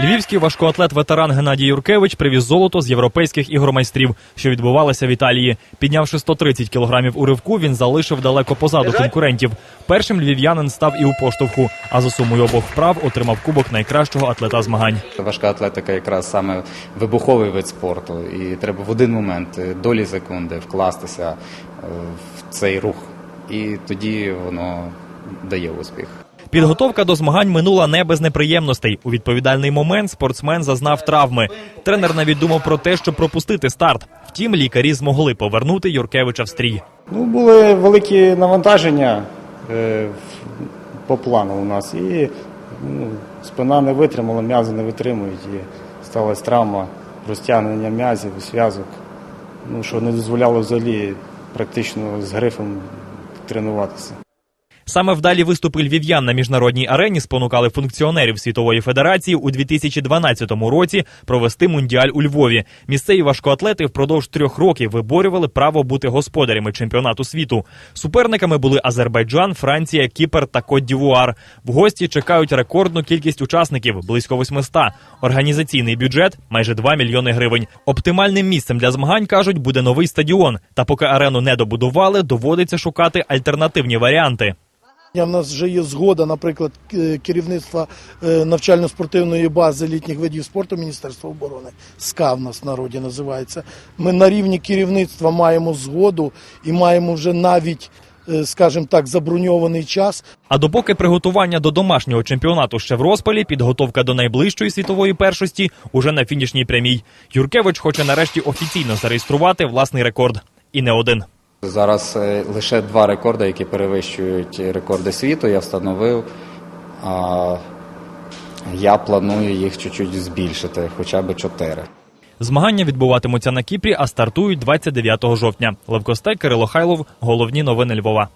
Львівський важкоатлет ветеран Геннадій Юркевич привіз золото з європейських ігромайстрів, що відбувалися в Італії. Піднявши 130 кілограмів у ривку, він залишив далеко позаду конкурентів. Першим львів'янин став і у поштовху, а за сумою обох вправ отримав кубок найкращого атлета змагань. Важка атлетика якраз саме вибуховий вид спорту, і треба в один момент долі секунди вкластися е, в цей рух, і тоді воно дає успіх. Підготовка до змагань минула не без неприємностей. У відповідальний момент спортсмен зазнав травми. Тренер навіть думав про те, щоб пропустити старт. Втім, лікарі змогли повернути Юркевича в стрій. Ну, були великі навантаження е, по плану у нас. І ну, спина не витримала, м'язи не витримують. І сталася травма, розтягнення м'язів, зв'язок, ну, що не дозволяло взагалі практично з грифом тренуватися. Саме вдалі виступи львів'ян на міжнародній арені спонукали функціонерів світової федерації у 2012 році провести мундіаль у Львові. Місцеві важкоатлети впродовж трьох років виборювали право бути господарями чемпіонату світу. Суперниками були Азербайджан, Франція, Кіпр та Кот-Дівуар. В гості чекають рекордну кількість учасників близько 800. Організаційний бюджет майже 2 мільйони гривень. Оптимальним місцем для змагань кажуть буде новий стадіон. Та поки арену не добудували, доводиться шукати альтернативні варіанти. У нас вже є згода, наприклад, керівництва е, навчально-спортивної бази літніх видів спорту Міністерства оборони. СКА в нас в народі називається. Ми на рівні керівництва маємо згоду і маємо вже навіть, е, скажімо так, заброньований час. А допоки приготування до домашнього чемпіонату ще в розпалі, підготовка до найближчої світової першості уже на фінішній прямій. Юркевич хоче нарешті офіційно зареєструвати власний рекорд. І не один. Зараз е, лише два рекорди, які перевищують рекорди світу, я встановив. А я планую їх чуть-чуть збільшити, хоча б чотири. Змагання відбуватимуться на Кіпрі, а стартують 29 жовтня. Левкостей, Кирило Хайлов. Головні новини Львова.